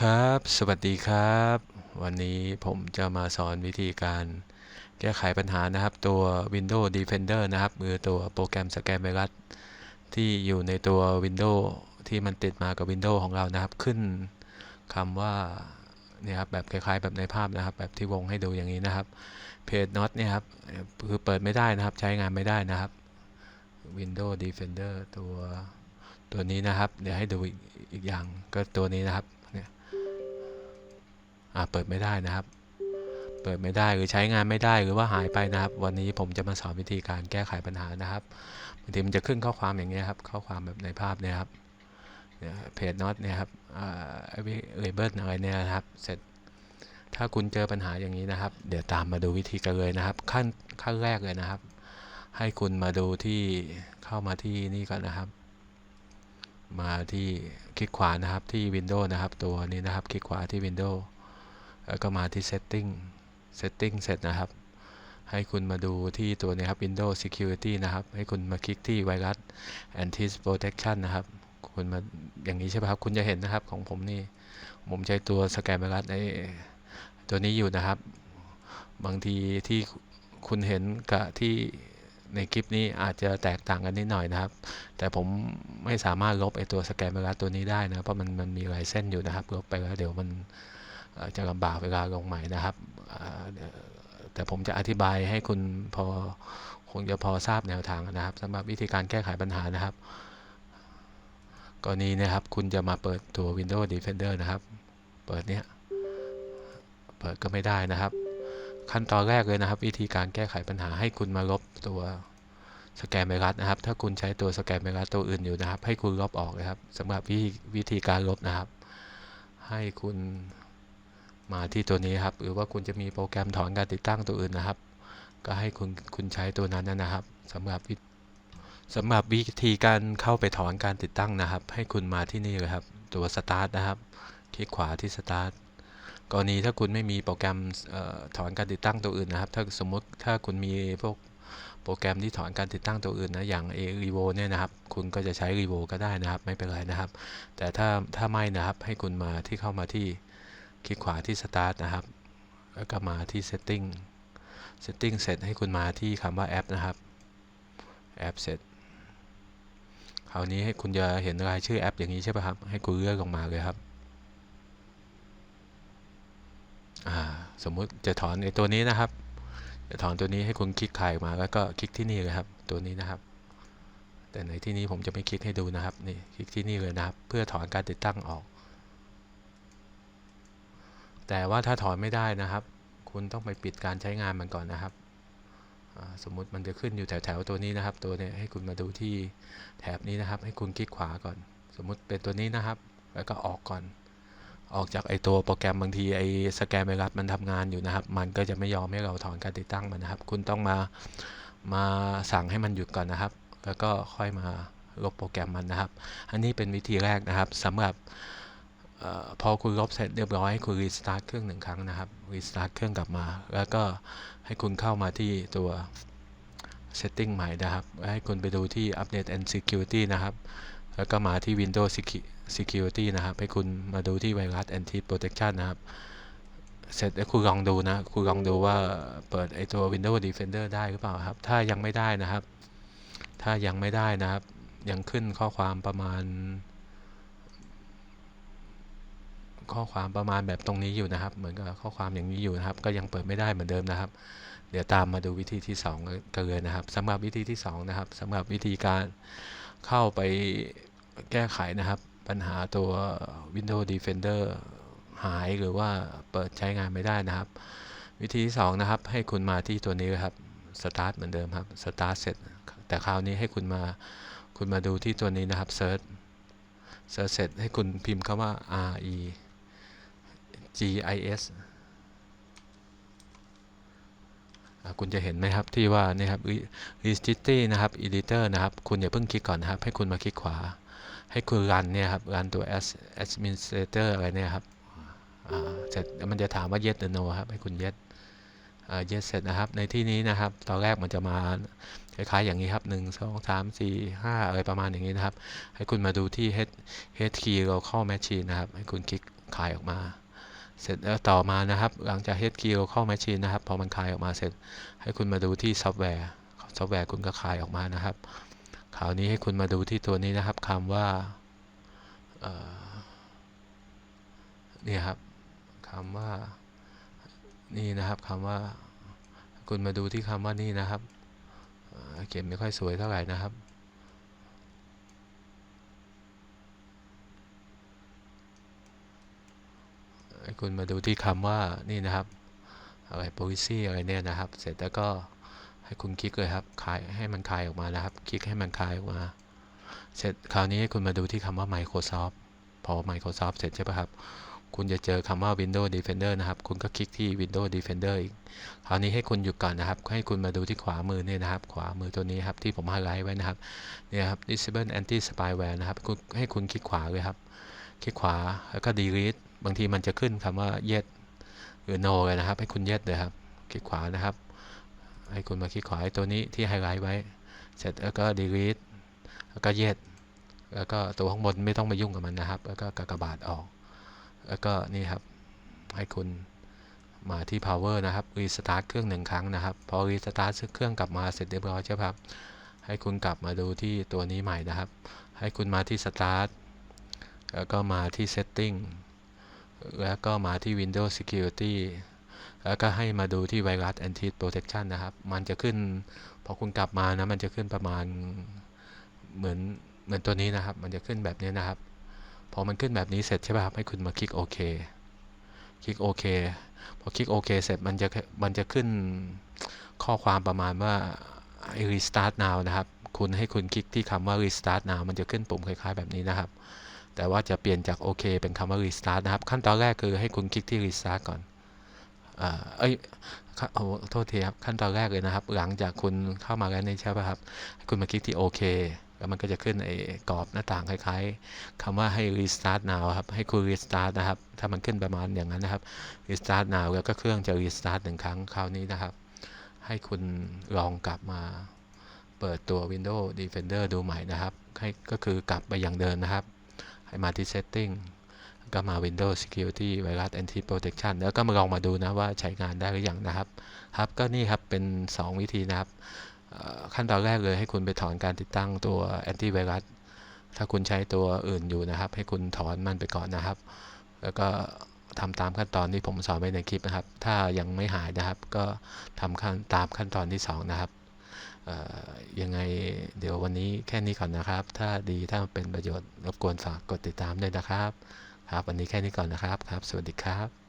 ครับ สวัสดีครับ วันนี้ผมจะมาสอนวิธีการแก้ไขปัญหานะครับ ตัว Windows Defender นะครับหรือตัวโปรแกรมสแกนไวรัสที่อยู่ในตัว Windows ที่มันติดมากับ Windows ของเรานะครับ ขึ้นคำว่าเนี่ยครับแบบคล้ายๆ แบบในภาพนะครับ แบบที่วงให้ดูอย่างนี้นะครับ Page Not เนี่ยครับคือเปิดไม่ได้นะครับ ใช้งานไม่ได้นะครับ Windows Defender ตัวตัวนี้นะครับ เดี๋ยวให้ดูอีกอย่างก็ตัวนี้นะครับ อ่าเปิดไม่ได้นะครับ เปิดไม่ได้หรือใช้งานไม่ได้หรือว่าหายไปนะครับ วันนี้ผมจะมาสอนวิธีการแก้ไขปัญหานะครับบางทีมันจะขึ้นข้อความอย่างเงี้ยครับ ข้อความแบบในภาพเนี่ยครับเพจน็อตเนี่ยครับอ่าเลเบิลอะไรเนี่ยนะครับเสร็จถ้าคุณเจอปัญหาอย่างนี้นะครับ เดี๋ยวตามมาดูวิธีกันเลยนะครับ ขั้นขั้นแรกเลยนะครับ ให้คุณมาดูที่เข้ามาที่นี่ก่อนนะครับ มาที่คลิกขวานะครับที่ Windows นะครับ ตัวนี้นะครับ คลิกขวาที่ Windows แล้วก็มาที่ Setting Setting เสร็จนะครับ ให้คุณมาดูที่ตัวนี้ครับ Windows Security นะครับ ให้คุณมาคลิกที่ Virus Anti Protection นะครับ คุณมาอย่างนี้ใช่ไหมครับ คุณจะเห็นนะครับของผมนี่ ผมใช้ตัวสแกนไวรัสในตัวนี้อยู่นะครับ บางทีที่คุณเห็นกับที่ในคลิปนี้อาจจะแตกต่างกันนิดหน่อยนะครับ แต่ผมไม่สามารถลบไอตัวสแกนไวรัสตัวนี้ได้นะ เพราะมันมันมีลายเส้นอยู่นะครับ ลบไปแล้วเดี๋ยวมัน จะลำบากเวลาลงใหม่นะครับแต่ผมจะอธิบายให้คุณพอคงจะพอทราบแนวทางนะครับสำหรับวิธีการแก้ไขปัญหานะครับกรณีนะครับ คุณจะมาเปิดตัว Windows Defender นะครับ เปิดเนี้ยเปิดก็ไม่ได้นะครับ ขั้นตอนแรกเลยนะครับ วิธีการแก้ไขปัญหาให้คุณมาลบตัวสแกนไวรัสนะครับ ถ้าคุณใช้ตัวสแกนไวรัสตัวอื่นอยู่นะครับ ให้คุณลบออกนะครับสำหรับวิวิธีการลบนะครับ ให้คุณ มาที่ตัวนี้ครับ หรือว่าคุณจะมีโปรแกรมถอนการติดตั้งตัวอื่นนะครับ ก็ให้คุณคุณใช้ตัวนั้นนะครับสำหรับสำหรับวิธีการเข้าไปถอนการติดตั้งนะครับ ให้คุณมาที่นี่เลยครับ ตัวสตาร์ทนะครับ คลิกขวาที่สตาร์ทกรณีถ้าคุณไม่มีโปรแกรมออถอนการติดตั้งตัวอื่นนะครับ ถ้าสมมติถ้าคุณมีพวกโปรแกรมที่ถอนการติดตั้งตัวอื่นนะ อย่าง a r e v o เนี่ยนะครับ คุณก็จะใช้ r e v o ก็ได้นะครับ ไม่เป็นไรนะครับ แต่ถ้าถ้าไม่นะครับ ให้คุณมาที่เข้ามาที่ คลิกขวาที่ Start นะครับ แล้วก็มาที่ Setting Setting เสร็จให้คุณมาที่คำว่าแอปนะครับ แอปเสร็จคราวนี้ให้คุณจะเห็นรายชื่อแอปอย่างนี้ใช่ป่ะครับ ให้คุณเลือกลงมาเลยครับ สมมุติจะถอนในตัวนี้นะครับ จะถอนตัวนี้ให้คุณคลิกถ่ายมาแล้วก็คลิกที่นี่เลยครับ ตัวนี้นะครับ แต่ในที่นี้ผมจะไม่คลิกให้ดูนะครับ นี่คลิกที่นี่เลยนะครับ เพื่อถอนการติดตั้งออก แต่ว่าถ้าถอนไม่ได้นะครับ คุณต้องไปปิดการใช้งานมันก่อนนะครับ สมมุติมันจะขึ้นอยู่แถวๆตัวนี้นะครับ ตัวนี้ให้คุณมาดูที่แถบนี้นะครับ ให้คุณคลิกขวาก่อน สมมุติเป็นตัวนี้นะครับ แล้วก็ออกก่อน ออกจากไอตัวโปรแกรมบางทีไอสแกนไวรัสมันทำงานอยู่นะครับ มันก็จะไม่ยอมให้เราถอนการติดตั้งมันนะครับ คุณต้องมามาสั่งให้มันหยุดก่อนนะครับ แล้วก็ค่อยมาลบโปรแกรมมันนะครับ อันนี้เป็นวิธีแรกนะครับสำหรับ พอคุณลบเสร็จเรียบร้อยให้คุณรีสตาร์ทเครื่องหนึ่งครั้งนะครับรีสตาร์ทเครื่องกลับมา แล้วก็ให้คุณเข้ามาที่ตัว setting ใหม่นะครับให้คุณไปดูที่ update and security นะครับ แล้วก็มาที่ Windows Security นะครับ ให้คุณมาดูที่ Virus Anti Protection นะครับ เสร็จแล้วคุณลองดูนะ คุณลองดูว่าเปิดไอตัว Windows Defender ได้หรือเปล่าครับ ถ้ายังไม่ได้นะครับ ถ้ายังไม่ได้นะครับ ยังขึ้นข้อความประมาณ ข้อความประมาณแบบตรงนี้อยู่นะครับ เหมือนกับข้อความอย่างนี้อยู่นะครับ ก็ยังเปิดไม่ได้เหมือนเดิมนะครับ เดี๋ยวตามมาดูวิธีที่2กันเลยนะครับสำหรับวิธีที่2นะครับสำหรับวิธีการเข้าไปแก้ไขนะครับ ปัญหาตัว Windows Defender หายหรือว่าเปิดใช้งานไม่ได้นะครับ วิธีที่2นะครับ ให้คุณมาที่ตัวนี้ครับ Start เหมือนเดิมครับ Start เสร็จ แต่คราวนี้ให้คุณมาคุณมาดูที่ตัวนี้นะครับ Search Search เสร็จให้คุณพิมพ์คำว่า re G I S คุณจะเห็นไหมครับที่ว่านี่ครับ Registry นะครับ Editor นะครับ คุณอย่าเพิ่งคลิกก่อนนะครับ ให้คุณมาคลิกขวา ให้คุณรันเนี่ยครับรันตัว Administrator อะไรเนี่ยครับเสร็จมันจะถามว่า yes or no ครับ ให้คุณ yes yes เสร็จนะครับ ในที่นี้นะครับ ตอนแรกมันจะมาคล้ายๆอย่างนี้ครับ 1 2 3 4 5 อะไรประมาณอย่างนี้นะครับ ให้คุณมาดูที่ head head key local machine นะครับ ให้คุณคลิกคายออกมา เสร็จแล้วต่อมานะครับ หลังจาก Head Key Local Machine นะครับ พอมันคายออกมาเสร็จ ให้คุณมาดูที่ซอฟต์แวร์ ซอฟต์แวร์คุณก็คายออกมานะครับ คราวนี้ให้คุณมาดูที่ตัวนี้นะครับคำว่าเนี่ยครับคำว่า นี่นะครับคำว่า คุณมาดูที่คำว่านี่นะครับ เขียนไม่ค่อยสวยเท่าไหร่นะครับ ให้ คุณมาดูที่คำว่านี่นะครับอะไร policy อะไรเนี่ยนะครับ เสร็จแล้วก็ให้คุณคลิกเลยครับคลายให้มันคลายออกมานะครับ คลิกให้มันคลายออกมา เสร็จคราวนี้ให้คุณมาดูที่คำว่า Microsoft พอ Microsoft เสร็จใช่ปะครับ คุณจะเจอคำว่า Windows Defender นะครับ คุณก็คลิกที่ Windows Defender อีก คราวนี้ให้คุณหยุดก่อนนะครับ ให้คุณมาดูที่ขวามือเนี่ยนะครับ ขวามือตัวนี้ครับที่ผมไฮไลท์ไว้นะครับ เนี่ยครับ Disable Anti Spyware นะครับ ให้คุณคลิกขวาเลยครับ คลิกขวาแล้วก็ delete บางทีมันจะขึ้นคำว่า yes หรือ no เลยนะครับ ให้คุณ yes เลยครับ คลิกขวานะครับ ให้คุณมาคลิกขวาไอ้ตัวนี้ที่ไฮไลท์ไว้ เสร็จแล้วก็ delete แล้วก็ yes แล้วก็ตัวข้างบนไม่ต้องไปยุ่งกับมันนะครับ แล้วก็กากบาทออก แล้วก็นี่ครับ ให้คุณมาที่ power นะครับ restart เครื่องหนึ่งครั้งนะครับ พอ restart เครื่องกลับมาเสร็จเรียบร้อยใช่ไหมครับ ให้คุณกลับมาดูที่ตัวนี้ใหม่นะครับ ให้คุณมาที่ start แล้วก็มาที่ setting แล้วก็มาที่ Windows Security แล้วก็ให้มาดูที่ Virus Anti Protection นะครับ มันจะขึ้น พอคุณกลับมานะ มันจะขึ้นประมาณเหมือนเหมือนตัวนี้นะครับ มันจะขึ้นแบบนี้นะครับ พอมันขึ้นแบบนี้เสร็จใช่ป่ะครับ ให้คุณมาคลิกโอเค คลิกโอเค พอคลิกโอเคเสร็จ มันจะ มันจะขึ้นข้อความประมาณว่า restart now นะครับ คุณให้คุณคลิกที่คำว่า restart now มันจะขึ้นปุ่มคล้ายๆแบบนี้นะครับ แต่ว่าจะเปลี่ยนจากโอเคเป็นคำว่า restart นะครับ ขั้นตอนแรกคือให้คุณคลิกที่ restart ก่อนเอ่อเอ้ยโอ้โทษทีครับ ขั้นตอนแรกเลยนะครับ หลังจากคุณเข้ามาแล้วนี่ใช่ป่ะครับ คุณมาคลิกที่โอเค แล้วมันก็จะขึ้นไอ้กรอบหน้าต่างคล้ายๆคำว่าให้ restart now ครับ ให้คุณ restart นะครับ ถ้ามันขึ้นประมาณอย่างนั้นนะครับ restart now แล้วก็เครื่องจะ restart หนึ่งครั้งคราวนี้นะครับ ให้คุณลองกลับมาเปิดตัว Windows Defender ดูใหม่นะครับ ให้ก็คือกลับไปอย่างเดิมนะครับ ให้มาที่ setting ก็มา Windows Security Virus Anti Protection แล้วก็มาลองมาดูนะว่าใช้งานได้หรือยังนะครับ ครับก็นี่ครับเป็น 2 วิธีนะครับขั้นตอนแรกเลยให้คุณไปถอนการติดตั้งตัว Anti Virus ถ้าคุณใช้ตัวอื่นอยู่นะครับ ให้คุณถอนมันไปก่อนนะครับ แล้วก็ทำตามขั้นตอนที่ผมสอนไว้ในคลิปนะครับ ถ้ายังไม่หายนะครับ ก็ทำขั้นตามขั้นตอนที่ 2 นะครับ ยังไงเดี๋ยววันนี้แค่นี้ก่อนนะครับ ถ้าดีถ้าเป็นประโยชน์รบกวนฝากกดติดตามด้วยนะครับ ครับ วันนี้แค่นี้ก่อนนะครับครับ สวัสดีครับ